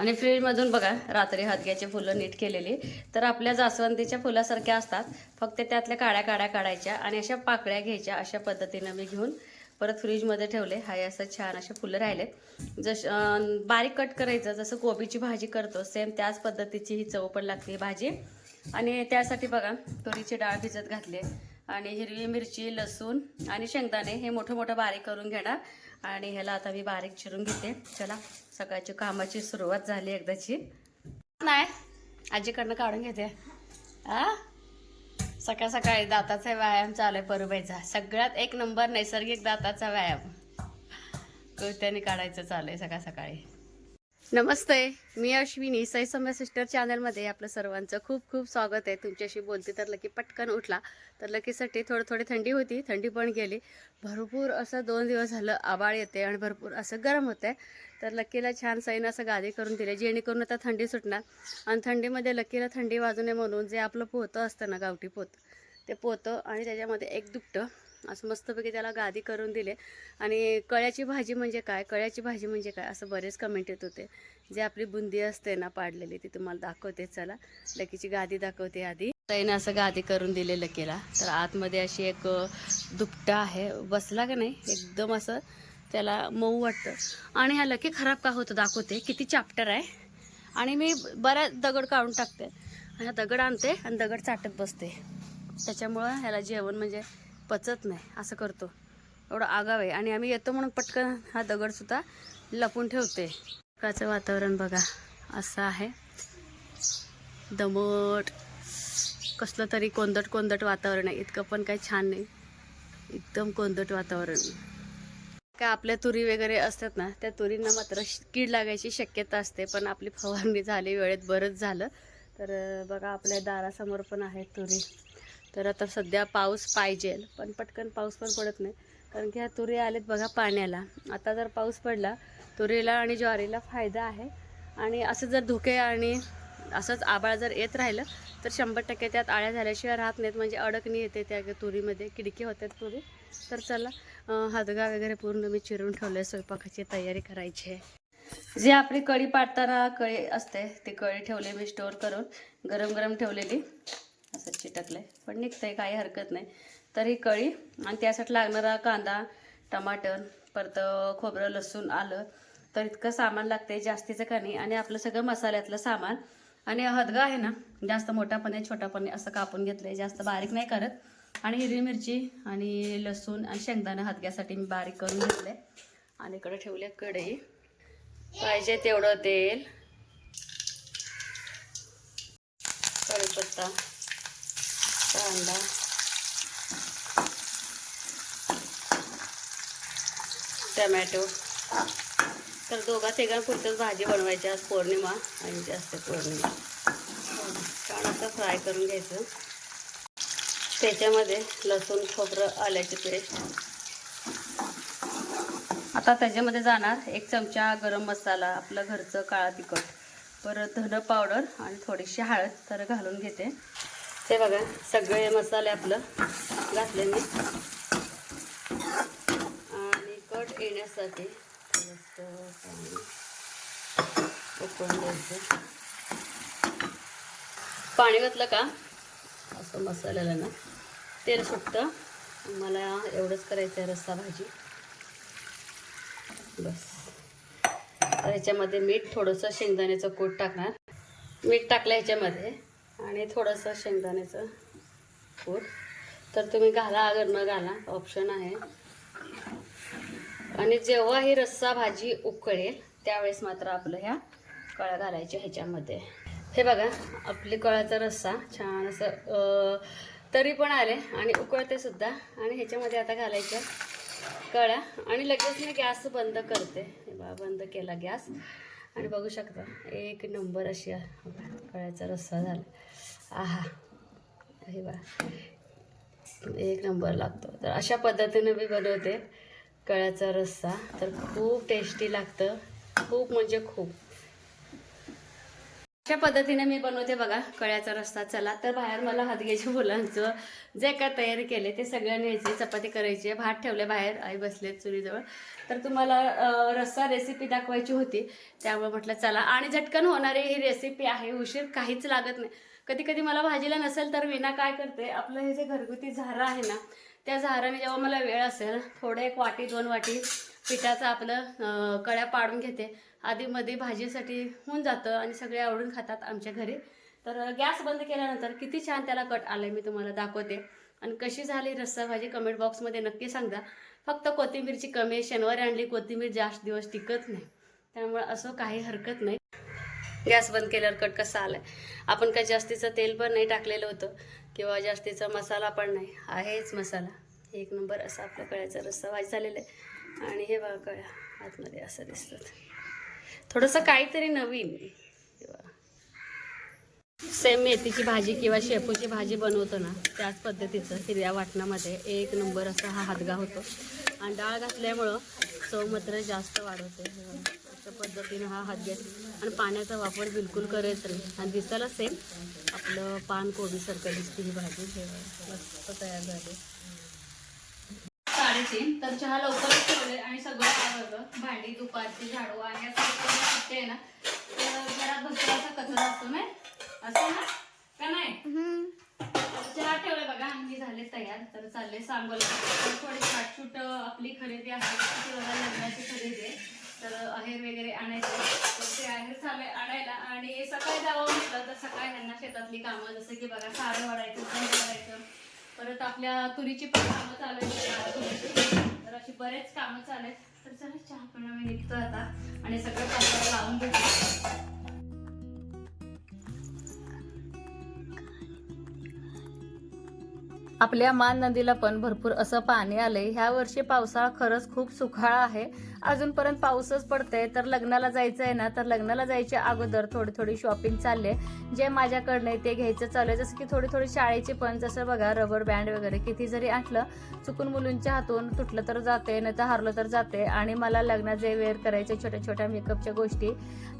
आणि फ्रीजमधून बघा रात्री हातग्याचे फुलं नीट केलेली. तर आपल्या जास्वंदीच्या फुलासारख्या असतात. फक्त त्यातल्या काड्या काड्या काढायच्या आणि अशा पाकळ्या घ्यायच्या अशा पद्धतीनं मी घेऊन परत फ्रीजमध्ये ठेवले. हाय असं छान असे फुलं राहिलेत जस बारीक कट करायचं. जसं कोबीची भाजी करतो सेम त्याच पद्धतीची ही चव पण लागते भाजी. आणि त्यासाठी बघा तुरीची डाळ भिजत घातली. आणि हिरवी मिरची लसूण आणि शेंगदाणे हे मोठं मोठं बारीक करून घेणार. आणि ह्याला आता मी बारीक चिरून घेते. चला सकाळची कामाची सुरुवात झाली एकदाची. नाही आजीकडनं काढून घेते. आ? सकाळ सकाळी दाताचा व्यायाम चालू आहे परुबाईचा सगळ्यात एक नंबर नैसर्गिक दाताचा व्यायाम. त्याने काढायचं चालू आहे सकाळ सकाळी? नमस्ते मी अश्विनी सई सिस्टर चॅनलमध्ये आपलं सर्वांचं खूप खूप स्वागत आहे. तुमच्याशी बोलते तर लकी पटकन उठला. तर लकीसाठी थोडं थोडी थंडी होती थंडी पण गेली. भरपूर असं दोन दिवस झालं आबाळ येते आणि भरपूर असं गरम होतं तर लकीला छान सईनं असं गादी करून दिले जेणेकरून आता थंडी सुटणार. आणि थंडीमध्ये लकीला थंडी वाजू नये म्हणून जे आपलं पोतं असतं ना गावठी पोतं ते पोतं आणि त्याच्यामध्ये एक दुपटं असं मस्तपैकी त्याला गादी करून दिले. आणि कळ्याची भाजी म्हणजे काय? कळ्याची भाजी म्हणजे काय? असं बरेच कमेंट येत होते. जे आपली बुंदी असते ना पाडलेली ती तुम्हाला दाखवते. चला लकीची गादी दाखवते आधी. ताईनं असं गादी करून दिले लकीला. तर आतमध्ये अशी एक दुपटा आहे. बसला का नाही? एकदम असं त्याला मऊ वाटतं. आणि हा लकी खराब का होतं दाखवते. किती चॅप्टर आहे. आणि मी बऱ्याच दगड काढून टाकते. आणि हा दगड आणते आणि दगड चाटत बसते. त्याच्यामुळं ह्याला जेवण म्हणजे पचत नाही असं करतो. एवढं आगाव आहे. आणि आम्ही येतो म्हणून पटकन हा दगडसुद्धा लपून ठेवते. सकाळचं वातावरण बघा असं आहे. दमट. कसलं तरी कोंदट कोंदट वातावरण आहे. इतकं पण काही छान नाही. एकदम कोंदट वातावरण. काय आपल्या तुरी वगैरे असतात ना त्या तुरींना मात्र कीड लागायची शक्यता असते. पण आपली फवारणी झाली वेळेत बरंच झालं. तर बघा आपल्या दारासमोर पण आहे तुरी. तर आता सध्या पाऊस पाहिजे पण पटकन पाऊस पण पडत नाही. कारण की ह्या तुरी आलेत बघा पाण्याला. आता जर पाऊस पडला तुरीला आणि ज्वारीला फायदा आहे. आणि असं जर धुके आणि असंच आबाळ जर येत राहिलं तर शंभर टक्के त्यात आळ्या झाल्याशिवाय राहत नाहीत. म्हणजे अडकणी येते त्या तुरीमध्ये किडकी होतात तुरी. तर चला हदगा हादगा वगैरे पूर्ण मी चिरून ठेवले स्वयंपाकाची तयारी करायची. आहे जी आपली कढी पाडताना कळी असते ती कळी ठेवली मी स्टोअर करून गरम गरम ठेवलेली. असं चिटकलं आहे पण निघतंय काही हरकत नाही. तर ही कळी. आणि त्यासाठी लागणारा कांदा टमाटर परत खोबरं लसूण आलं. तर इतकं सामान लागते जास्तीचं का नाही? आणि आपलं सगळं मसाल्यातलं सामान. आणि हदगा आहे ना जास्त मोठापणे छोटापणे असं कापून घेतलंय. जास्त बारीक नाही करत. आणि हिरवी मिरची आणि लसूण आणि शेंगदाणा हदग्यासाठी मी बारीक करून घेतलंय. आणि इकडे ठेवले कढई. पाहिजे तेवढं तेल. कढीपत्ता. कांदा टमॅटो तर दोघा तिघांपुरतंच भाजी बनवायची आज पौर्णिमा आणि जास्त पौर्णिमा. छान असं फ्राय करून घ्यायचं. त्याच्यामध्ये लसूण खोबरं आल्याची पेस्ट. आता त्याच्यामध्ये जाणार एक चमचा गरम मसाला आपलं घरचं काळा तिखट परत धनं पावडर आणि थोडीशी हळद तर घालून घेते. ते बघा सगळे मसाले आपलं घातले मी. आणि कट येण्यासाठी थोडंसं पाणी उकळून द्यायचं पाणी घातलं का? असं मसाल्याला ना तेल सुटतं मला एवढंच करायचं आहे रस्सा भाजी. बस. तर ह्याच्यामध्ये मीठ थोडंसं शेंगदाण्याचं कोट टाकणार. मीठ टाकलं ह्याच्यामध्ये आणि थोडंसं शेंगदाण्याचं कूट. तर तुम्ही घाला अगर न घाला ऑप्शन आहे. आणि जेव्हा ही रस्सा भाजी उकळेल त्यावेळेस मात्र आपलं ह्या कळ्या घालायच्या ह्याच्यामध्ये. हे बघा आपली कळ्याचा रस्सा छान असं तरी पण आले आणि उकळते सुद्धा. आणि ह्याच्यामध्ये आता घालायच्या कळ्या. आणि लगेच मी गॅस बंद करते. बा बंद केला गॅस. आणि बघू शकता एक नंबर अशी कळ्याचा रस्सा झाला. आहा. हे बा एक नंबर लागतो. तर अशा पद्धतीनं मी बनवते कळ्याचा रस्सा. तर खूप टेस्टी लागतं. खूप म्हणजे खूप. अशा पद्धतीने मी बनवते बघा कळ्याचा रस्ता चला तर बाहेर मला हदगेच्या फुलांचं जे काय तयारी केले ते सगळं न्यायचे चपाती करायची. भात ठेवले बाहेर आई बसलेत चुलीजवळ. तर तुम्हाला रस्सा रेसिपी दाखवायची होती. त्यामुळे म्हटलं चला. आणि झटकन होणारी ही रेसिपी आहे उशीर काहीच लागत नाही. कधी कधी मला भाजीला नसेल तर विना काय करते आपलं हे जे घरगुती झारं आहे ना त्या झाराने जेव्हा मला वेळ असेल थोडं एक वाटी दोन वाटी पिठाचं आपलं कळ्या पाडून घेते. आधीमध्ये भाजीसाठी होऊन जातं आणि सगळे आवडून खातात आमच्या घरी. तर गॅस बंद केल्यानंतर किती छान त्याला कट आलं मी तुम्हाला दाखवते. आणि कशी झाली रस्सा भाजी कमेंट बॉक्समध्ये नक्की सांगा फक्त कोथिंबीरची कमी शनिवारी आणली कोथिंबीर जास्त दिवस टिकत नाही. त्यामुळे असं काही हरकत नाही. गॅस बंद केल्यावर कट कसा आलाय? आपण काही जास्तीचं तेल पण नाही टाकलेलं होतं किंवा जास्तीचा मसाला पण नाही. आहेच मसाला. एक नंबर असा आपल्या कळ्याचा रस्सा भाजी झालेला आहे. आणि हे बघा कळ्या आतमध्ये असं दिसतात. थोडंसं काहीतरी नवीन. किंवा सेम मेथीची भाजी किंवा शेपूची भाजी बनवतो ना त्याच पद्धतीचं हिरव्या वाटणामध्ये एक नंबर असा हा हातगा होतो. आणि डाळ घातल्यामुळं चव मात्र जास्त वाढवते. अशा पद्धतीनं हा हात आणि पाण्याचा वापर बिलकुल करायचा नाही. आणि दिसायला सेम आपलं पान कोबीसारखं दिसते ही भाजी. हे मस्त तयार झाली. साडेतीन तर चहा लवकरच ठेवले आणि सगळं आवडलं भांडी दुपारची झाडू आणि असं आहे ना तर घरात भरपूर असा कचरा असतो नाही? असं ना? का नाही? चहा ठेवले बघा आम्ही झाले तयार. तर चालले सांगोला. थोडी छाटछूट आपली खरेदी आहे. ती लग्नाची खरेदी आहे. तर अहेर वगैरे आणायचं ते आहेर चालले आणायला. आणि सकाळी जावं म्हटलं तर सकाळी ह्यांना शेतातली कामं जसं की बघा सारं वाढायचं वाढायचं. परत आपल्या तुरीची पण कामं चालू आहेत. तुरीची. तर अशी बरेच कामं चालू आहेत. तर चला चहा पिणं मी निघतो आता. आणि सगळं कामाला लावून घेतो आपल्या मान नदीला पण भरपूर असं पाणी आलंय. ह्या वर्षी पावसाळा खरंच खूप सुखाळा आहे. अजूनपर्यंत पाऊसच पडतोय. तर लग्नाला जायचं आहे ना तर लग्नाला जायच्या अगोदर थोडी थोडी शॉपिंग चालले जे माझ्याकडनं आहे ते घ्यायचं चालू आहे जसं की थोडी थोडी शाळेची पण जसं बघा रबर बँड वगैरे किती जरी आटलं चुकून मुलींच्या हातून तुटलं तर जाते नाही तर हारलं तर जाते आणि मला लग्नात जे वेअर करायचे छोट्या छोट्या मेकअपच्या गोष्टी.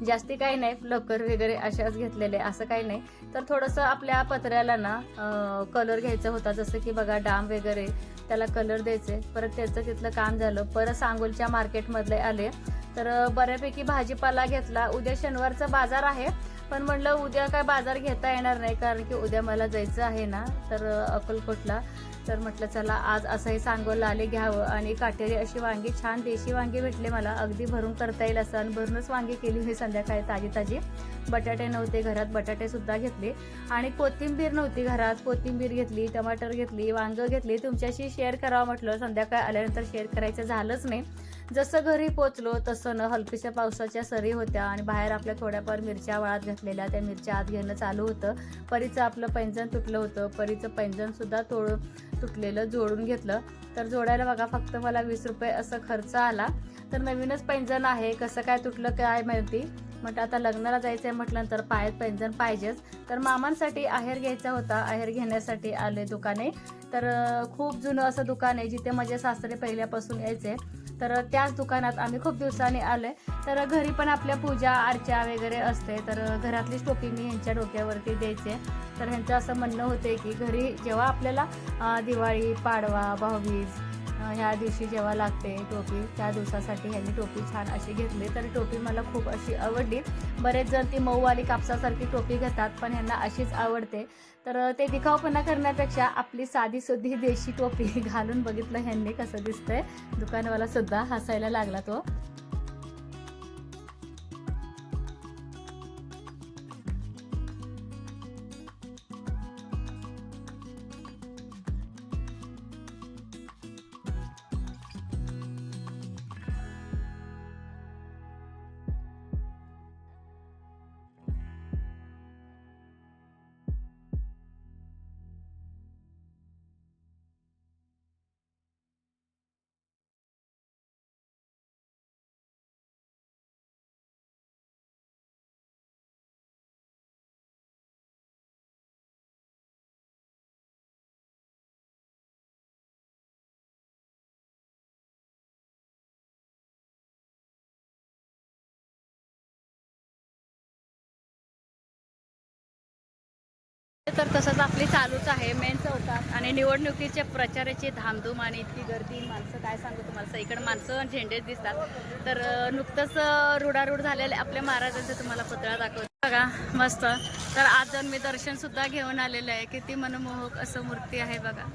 जास्ती काही नाही लवकर वगैरे अशाच घेतलेले असं काही नाही. तर थोडंसं आपल्या पत्र्याला ना कलर घ्यायचा होता. जसं की बघा डाम वगैरे. त्याला कलर द्यायचे परत त्याचं तिथलं काम झालं. परत सांगोलच्या मार्केटमधले आले. तर बऱ्यापैकी भाजीपाला घेतला. उद्या शनिवारचा बाजार आहे. पण म्हणलं उद्या काय बाजार घेता येणार नाही. कारण की उद्या मला जायचं आहे ना. तर अकोलकोटला तर म्हटलं चला आज असंही सांगोला आले घ्यावं आणि काटेरी अशी वांगी छान देशी वांगी भेटले मला. अगदी भरून करता येईल असं. आणि भरूनच वांगी केली मी संध्याकाळी ताजी ताजी. बटाटे नव्हते घरात बटाटेसुद्धा घेतले. आणि कोथिंबीर नव्हती घरात. कोथिंबीर घेतली टमाटर घेतली वांगं घेतली. तुमच्याशी शेअर करावं म्हटलं. संध्याकाळी आल्यानंतर शेअर करायचं झालंच नाही. जसं घरी पोचलो तसं न हलकीच्या पावसाच्या सरी होत्या आणि बाहेर आपल्या थोड्याफार मिरच्या वाळत घातलेल्या त्या मिरच्या आत घेणं चालू होतं. परीचं आपलं पैंजण तुटलं होतं. परीचं पैंजण सुद्धा तोड तुटलेलं जोडून घेतलं. तर जोडायला बघा फक्त मला वीस रुपये असं खर्च आला. तर नवीनच पैंजण आहे. कसं काय तुटलं काय माहिती? म्हटलं आता लग्नाला जायचं आहे म्हटल्यानंतर पायात पैंजण पाहिजेच. तर मामांसाठी आहेर घ्यायचा होता. आहेर घेण्यासाठी आले दुकाने. तर खूप जुनं असं दुकान आहे जिथे माझे सासरे पहिल्यापासून यायचे. तर त्याच दुकानात आम्ही खूप दिवसांनी आलो आहे तर घरी पण आपल्या पूजा अर्चा वगैरे असते. तर घरातलीच टोपी मी ह्यांच्या डोक्यावरती द्यायचे. तर ह्यांचं असं म्हणणं होते की घरी जेव्हा आपल्याला दिवाळी पाडवा भाऊबीज ह्या दिवशी जेव्हा लागते टोपी त्या दिवसासाठी ह्यांनी टोपी छान अशी घेतली. तर टोपी मला खूप अशी आवडली. बरेच जण ती मऊवाली कापसासारखी टोपी घेतात पण ह्यांना अशीच आवडते. तर ते दिखावपणा करण्यापेक्षा आपली साधी सुधी देशी टोपी घालून बघितलं ह्यांनी कसं दिसतंय. दुकानवाला सुद्धा हसायला लागला तो. तर तसंच आपली चालूच आहे मेन चौकात. आणि निवडणुकीच्या प्रचाराची धामधूम आणि इतकी गर्दी माणसं काय सांगू तुम्हाला? इकडे माणसं झेंडे दिसतात. तर नुकतंच रुडारूढ झालेले आपल्या महाराजांचं तुम्हाला पुतळा दाखवतो. बघा मस्त. तर आज जर मी दर्शन सुद्धा घेऊन आलेलं आहे. किती मनमोहक असं मूर्ती आहे बघा.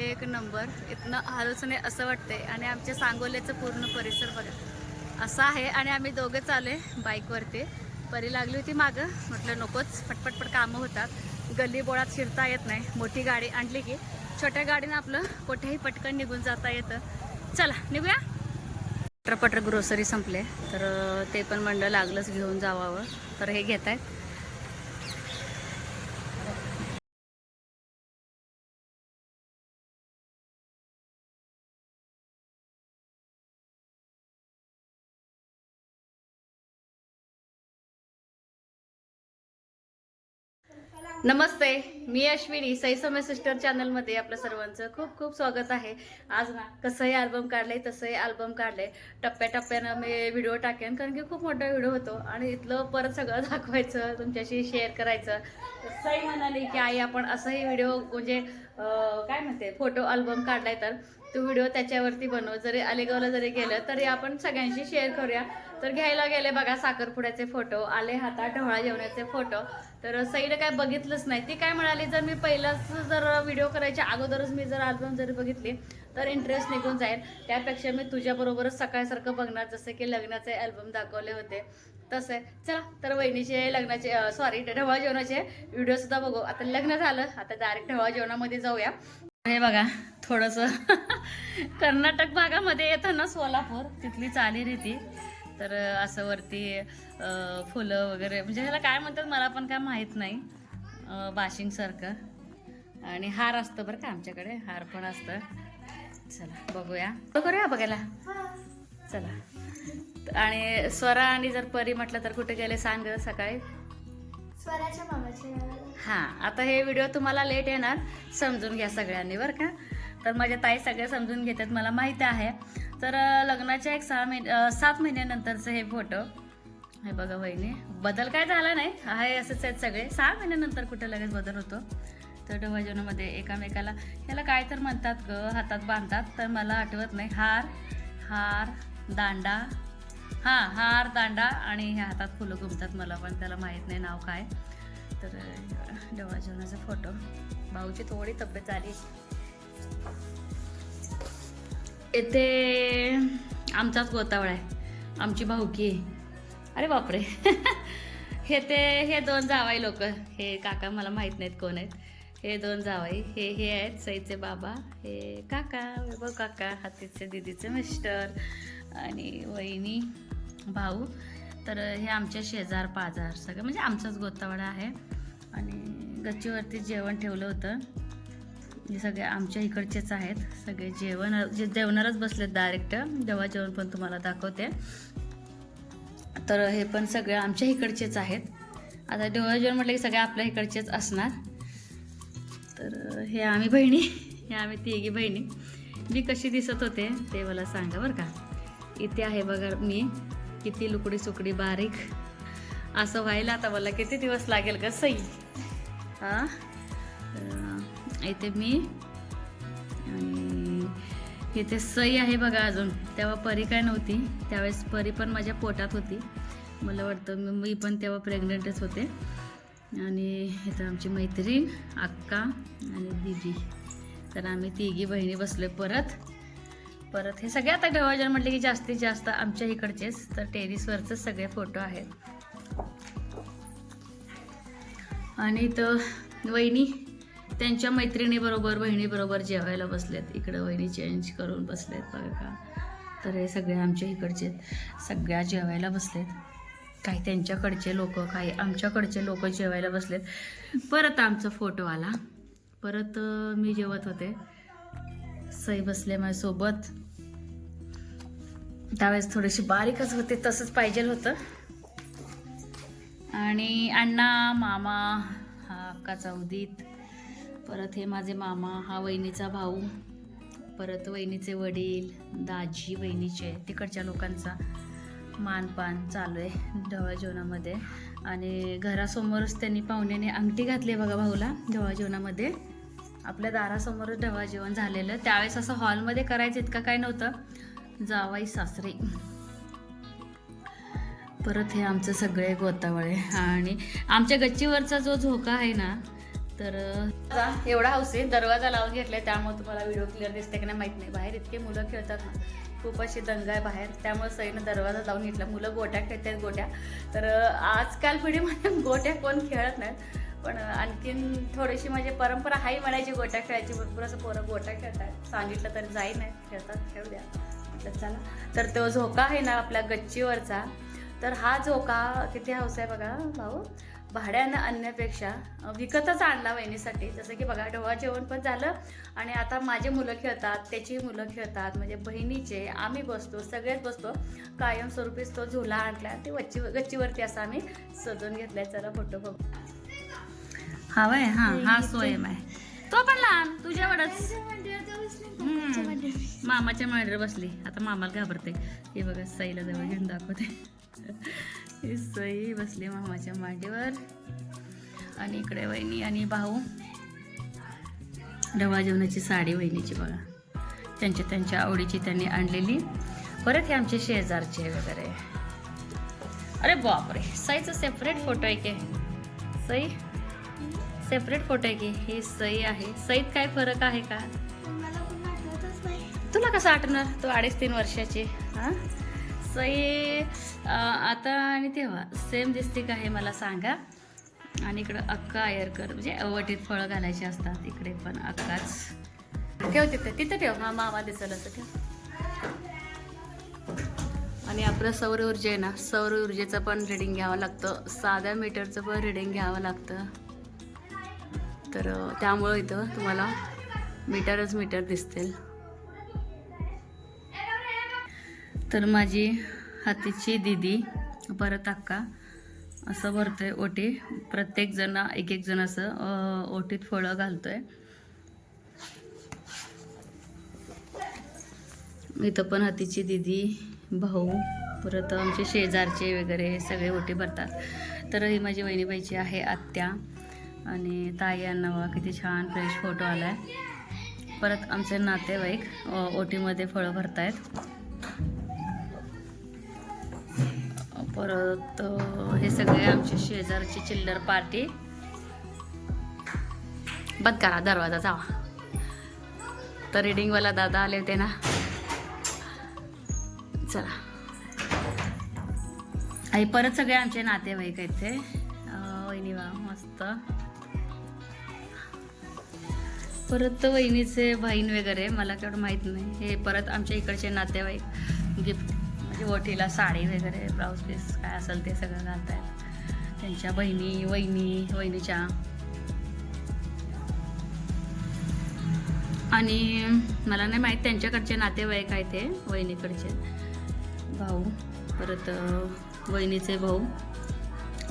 एक नंबर. इथनं हालच असं वाटतंय. आणि आमच्या सांगोल्याचं पूर्ण परिसर बघा. असा आहे आणि आम्ही दोघं आहे बाईकवरती परी लागली होती मागं. म्हटलं नकोच. पटपटपट कामं होतात. गल्ली बोळात शिरता येत नाही. मोठी गाडी आणली की छोट्या गाडीनं आपलं कुठेही पटकन निघून जाता येतं. चला निघूया? पटरपटर ग्रोसरी संपले. तर ते पण मंडळ लागलंच घेऊन जावावं तर हे घेत आहेत नमस्ते मी अश्विनी सई समय सिस्टर चॅनलमध्ये आपलं सर्वांचं खूप खूप स्वागत आहे. आज ना कसंही अल्बम काढलंय तसंही अल्बम काढलंय. टप्प्याटप्प्यानं मी व्हिडिओ टाकेन कारण की खूप मोठा व्हिडिओ होतो आणि इथलं परत सगळं दाखवायचं तुमच्याशी शेअर करायचं. सई म्हणाली की आई आपण असंही व्हिडिओ म्हणजे काय म्हणते फोटो अल्बम काढलाय तर. तो व्हिडिओ त्याच्यावरती बनव. जरी अलेगावला जरी गेलं तरी आपण सगळ्यांशी शेअर करूया. तर घ्यायला गेले बघा साखरपुड्याचे फोटो आले हातात ढवळा जेवणाचे फोटो तर सईनं काय बघितलंच नाही. ती काय म्हणाली जर मी पहिलाच जर व्हिडिओ करायच्या अगोदरच मी जर अल्बम जरी बघितली तर इंटरेस्ट निघून जाईल. त्यापेक्षा मी तुझ्याबरोबरच सकाळसारखं बघणार जसं की लग्नाचे अल्बम दाखवले होते. तसं. आहे. चला तर वहिनीचे लग्नाचे सॉरी ढवळा जेवणाचे व्हिडिओसुद्धा बघू. आता लग्न झालं आता डायरेक्ट ढवळा जेवणामध्ये जाऊया. हे बघा थोडंसं कर्नाटक भागामध्ये येतं ना सोलापूर तिथली चालीरीती तर असं वरती फुलं वगैरे म्हणजे ह्याला काय म्हणतात मला पण काय माहीत नाही. अं, बाशिंगसारखं आणि हार असतं बरं का आमच्याकडे हार पण असतं. चला बघूया. करूया बघायला? चला. आणि स्वरा आणि जर परी म्हटलं तर कुठे गेले सांग सकाळी? स्वराच्या मामाच्या हां आता हे व्हिडिओ तुम्हाला लेट येणार समजून घ्या सगळ्यांनी बरं का. तर माझ्या ताई सगळे समजून घेतात मला माहिती आहे. तर लग्नाच्या एक सहा महिने सात महिन्यानंतरचं हे फोटो हे बघा वहिनी. बदल काय झाला नाही आहे असंच आहेत सगळे. सहा महिन्यानंतर कुठे लगेच बदल होतो. तर डोहाजनामध्ये एकामेकाला ह्याला काय तर म्हणतात ग हातात बांधतात तर मला आठवत नाही. हार हार दांडा हां हार दांडा आणि ह्या हातात फुलं घुमतात मला पण त्याला माहीत नाही नाव काय. तर डोळा जेवणाचा फोटो भाऊची थोडी तब्येत आली येथे आमचाच गोतावळ आहे. आमची भाऊकी आहे. अरे बापरे. हे ते हे दोन जावाई लोक. हे काका मला माहीत नाहीत कोण आहेत. हे दोन जावाई. हे हे आहेत सईचे बाबा. हे काका वैभव काका हातीचे दिदीचे मिस्टर आणि वहिनी भाऊ. तर हे आमच्या शेजार पाजार सगळं. म्हणजे आमचाच गोतावडा आहे. आणि गच्चीवरती जेवण ठेवलं होतं. हे सगळे आमच्या इकडचेच आहेत. सगळे जेवण जे जेवणारच बसलेत डायरेक्ट जेव्हा जेवण पण तुम्हाला दाखवते. तर हे पण सगळे आमच्या इकडचेच आहेत. आता डोळा जेवण म्हटलं की सगळे आपल्या इकडचेच असणार. तर हे आम्ही बहिणी हे आम्ही तिघी बहिणी. मी कशी दिसत होते ते मला सांगा बरं का. इथे आहे बघा मी. किती लुकडी सुकडी बारीक. असं व्हायला आता मला किती दिवस लागेल का सई? हां? इथे मी आणि इथे सई आहे बघा अजून. तेव्हा परी काय नव्हती. त्यावेळेस परी पण माझ्या पोटात होती. मला वाटतं मी मी पण तेव्हा प्रेग्नंटच होते. आणि इथं आमची मैत्रीण अक्का आणि दिदी. तर आम्ही तिघी बहिणी बसलोय परत. परत हे सगळे आता ढवाजन म्हटले की जास्तीत जास्त आमच्या इकडचेच तर टेरिसवरचेच सगळे फोटो आहेत. आणि इथं वहिनी त्यांच्या मैत्रिणीबरोबर बहिणीबरोबर जेवायला बसलेत. इकडं वहिनी चेंज करून बसलेत बघा का. तर हे सगळे आमच्या इकडचे सगळ्या जेवायला बसलेत. काही त्यांच्याकडचे लोक काही आमच्याकडचे लोक जेवायला बसलेत. परत आमचा फोटो आला. परत मी जेवत होते. सई बसले माझ्यासोबत. त्यावेळेस थोडीशी बारीकच होते तसंच पाहिजे होतं. आणि अण्णा मामा हा अक्काचा उदित परत हे माझे मामा हा वहिनीचा भाऊ परत वहिनीचे वडील दाजी वहिनीचे तिकडच्या लोकांचा मानपान चालू आहे ढवळा जेवणामध्ये. आणि घरासमोरच त्यांनी पाहुण्याने अंगठी घातली बघा भाऊला ढवळ्या जेवणामध्ये. आपल्या दारासमोरच ढवळा जेवण झालेलं. त्यावेळेस असं हॉलमध्ये करायचं इतकं काय नव्हतं. जावाई सासरे. परत हे आमचं सगळे गोतावळे. आणि आमच्या गच्चीवरचा जो झोका आहे ना तर एवढा हाऊस आहे. दरवाजा लावून घेतलाय त्यामुळे तुम्हाला व्हिडिओ क्लिअर दिसते की नाही माहीत नाही. बाहेर इतके मुलं खेळतात ना. खूप अशी दंगा आहे बाहेर. त्यामुळे सईनं दरवाजा लावून घेतला. मुलं गोट्या खेळतात गोट्या. तर आजकाल पिढीमध्ये गोट्या कोण खेळत नाहीत. पण आणखीन थोडीशी म्हणजे परंपरा आहे म्हणायची गोट्या खेळायची. भरपूर असं पोरं गोट्या खेळतात. सांगितलं तरी जाई नाही. खेळतात. खेळू द्या. म्हटलं चला. तर तो झोका आहे ना आपल्या गच्चीवरचा. तर हा झोका किती हाऊस आहे बघा भाऊ. भाड्यानं आणण्यापेक्षा विकतच आणला वहिनीसाठी. जसं की बघा ढोळा जेवण पण झालं. आणि आता माझे मुलं खेळतात त्याची मुलं खेळतात. म्हणजे बहिणीचे आम्ही बसतो सगळेच बसतो. कायमस्वरूपीच तो झुला आणला ते वच्ची गच्चीवरती असं आम्ही सजवून घेतलाय. चला फोटो बघू. हा वय हा हा सोयम आहे. तो पण लहान तुझ्यावरच. मामाच्या मांडीवर बसली. आता मामाला घाबरते. हे बघा सईला जवळ घेऊन दाखवते. ही सई बसली मामाच्या मांडीवर आणि इकडे वहिनी आणि भाऊ. डबा जेवणाची साडी वहिनीची बघा. त्यांच्या त्यांच्या आवडीची त्यांनी आणलेली. परत हे आमचे शेजारचे वगैरे. अरे बापरे सईचा सेपरेट फोटो आहे की? सई? सेपरेट फोटो आहे की? ही सई आहे. सईत काय फरक आहे का? तुला कसं आठवणार तू अडीच तीन वर्षाची हां? सई आता आणि तेव्हा. सेम दिसते का हे मला सांगा. आणि इकडं अक्का आयरकर म्हणजे वटीत फळं घालायची असतात इकडे पण अक्काच. ठेव तिथे. तिथं ठेव. हा मामा दिसल असं ठेव. आणि आपलं सौर ऊर्जा आहे ना सौर ऊर्जेचं पण रिडिंग घ्यावं लागतं. साध्या मीटरचं पण रिडिंग घ्यावं लागतं. तर त्यामुळं इथं तुम्हाला मीटरच मीटर दिसतील. तर माझी हातीची दिदी परत अक्का असं भरतोय ओटी. प्रत्येक जण एक एक जण असं ओटीत फळं घालतोय. इथं पण हातीची दिदी भाऊ परत आमचे शेजारचे वगैरे सगळे ओटी भरतात. तर ही माझी वहिनीबाईची आहे आत्या आणि ताई यांना किती छान फ्रेश फोटो आला आहे परत आमचे नातेवाईक ओटीमध्ये फळं भरतायत. परत हे सगळे आमचे शेजारची चिल्लर पार्टी बंद करा दरवाजा जावा. तर रिडिंगवाला दादा आले होते ना. चला. आणि परत सगळे आमचे नातेवाईक आहेत ते. वहिनी वा मस्त. परत वहिनीचे बहीण वगैरे मला केवढं माहीत नाही. हे परत आमच्या इकडचे नातेवाईक गिफ्ट ओटीला साडी वगैरे ब्लाऊज पीस काय असेल ते सगळं घालतात त्यांच्या बहिणी वहिनी वहिनीच्या. आणि मला नाही माहीत त्यांच्याकडचे नातेवाईक आहे ते वहिनीकडचे. भाऊ परत वहिनीचे भाऊ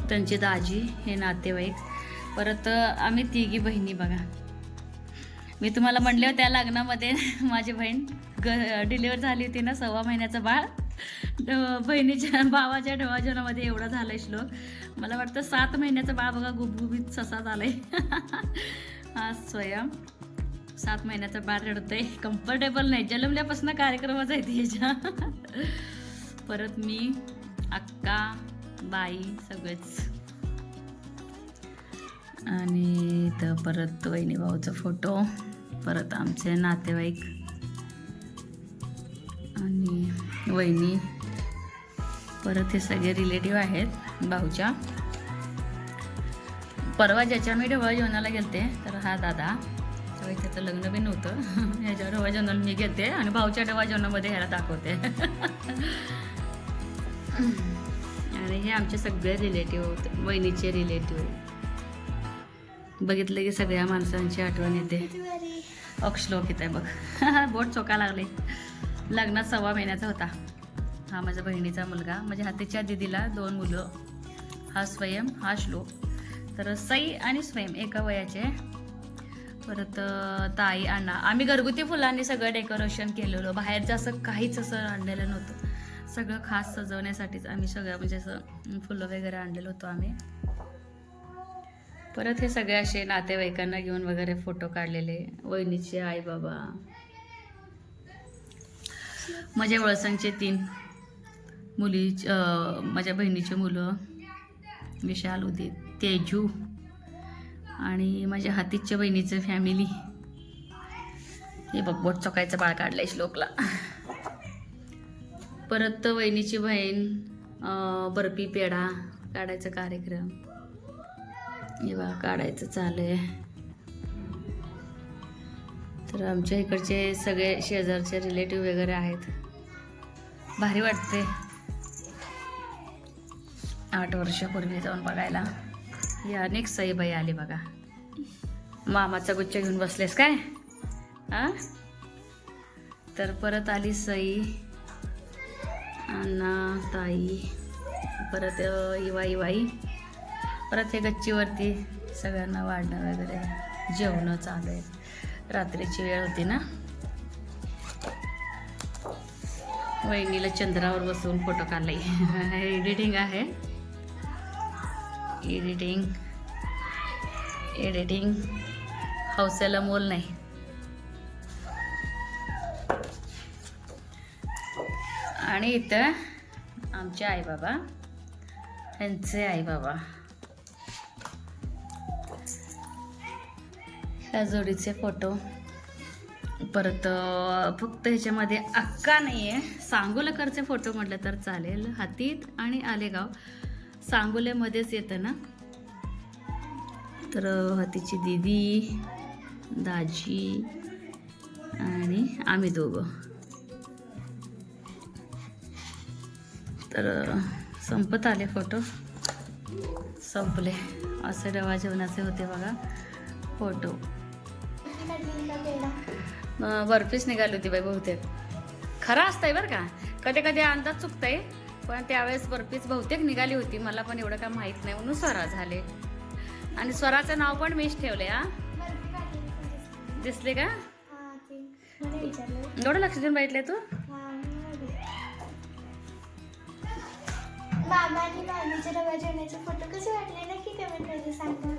त्यांची दाजी हे नातेवाईक. परत आम्ही तिघी बहिणी बघा. मी तुम्हाला म्हणले त्या लग्नामध्ये माझी बहीण ग डिलिव्हर झाली होती ना सव्वा महिन्याचं बाळ. बहिणीच्या भावाच्या ढवाजनामध्ये एवढा झालाय श्लोक. मला वाटतं सात महिन्याचा बाळ बघा गुबगुबीत ससा झालाय. हा स्वयं. सात महिन्याचं बाळ रडतंय. कम्फर्टेबल नाही. जन्मल्यापासून कार्यक्रमच आहे तिच्या परत मी अक्का बाई सगळेच. आणि तर परत वहिनी भाऊचा फोटो. परत आमचे नातेवाईक. आणि वहिनी परत हे सगळे रिलेटिव्ह आहेत भाऊच्या. परवा ज्याच्या मी ढवळा जेवणाला गेलते तर हा दादा त्यावेळी त्याचं लग्न बी नव्हतं. ह्याच्या ढवळा जेवणाला मी घेते आणि भाऊच्या ढवळा जेवणामध्ये ह्याला दाखवते. आणि हे आमचे सगळे रिलेटिव्ह वहिनीचे रिलेटिव्ह बघितलं की सगळ्या माणसांची आठवण येते. अक्षलोक येत आहे बघ. बोट चोका लागले. लग्नात सव्वा महिन्याचा होता. हा माझ्या बहिणीचा मुलगा. म्हणजे हातीच्या दिदीला दोन मुलं. हा स्वयं हा श्लोक. तर सई आणि स्वयं एका वयाचे. परत ताई अण्णा. आम्ही घरगुती फुलांनी सगळं डेकोरेशन केलेलं. बाहेरचं असं काहीच असं आणलेलं नव्हतं. सगळं खास सजवण्यासाठीच आम्ही सगळं म्हणजे असं फुलं वगैरे आणलेलं होतो आम्ही. परत हे सगळे असे नातेवाईकांना घेऊन वगैरे फोटो काढलेले. वहिनीचे आई बाबा. माझ्या वळसंगचे तीन मुली माझ्या बहिणीचे मुलं विशाल उदित तेजू आणि माझ्या हातीच्या बहिणीचं फॅमिली हे बघ बोट चोकायचं बाळ काढलंय श्लोकला. परत वहिनीची बहीण बर्फी पेढा काढायचा कार्यक्रम. हे बा काढायचं चालू आहे. तर आमच्या इकडचे सगळे शेजारचे रिलेटिव्ह वगैरे आहेत. भारी वाटते. आठ वर्षापूर्वी जाऊन बघायला. ही अनेक सईबाई आली बघा. मामाचा गुच्छ घेऊन बसलेस काय? हा तर परत आली सई अण्णा ताई परत इवाई इवा इवाई परत हे गच्चीवरती सगळ्यांना वाढणं वगैरे. जेवणं चालू आहे. रात्रीची वेळ होती ना. वहिनीला चंद्रावर बसून फोटो काढलाय. एडिटिंग आहे. एडिटिंग एडिटिंग हौसेला मोल नाही. आणि इथं आमचे आई बाबा ह्यांचे आई ह्या जोडीचे फोटो. परत फक्त ह्याच्यामध्ये अक्का नाही आहे सांगोलकरचे फोटो म्हटलं तर चालेल. हातीत आणि आलेगाव. सांगोलेमध्येच येतं ना? तर हातीची दिदी दाजी आणि आम्ही दोघं. तर संपत आले फोटो. संपले. असे डवा जेवणाचे होते बघा फोटो. बर्फीच निघाली होती बाई बहुतेक. खरं असतंय बरं का. कधी कधी अंदाज चुकतंय पण त्यावेळेस बर्फीच बहुतेक निघाली होती. मला पण एवढं काय माहीत नाही. म्हणून स्वरा झाले. आणि स्वराचं नाव पण मीच ठेवले हा. दिसले का? एवढं लक्ष देऊन बघितले तू? मामा आणि जेवणाचे फोटो कसे वाटले? नक्की कमेंटमध्ये सांगा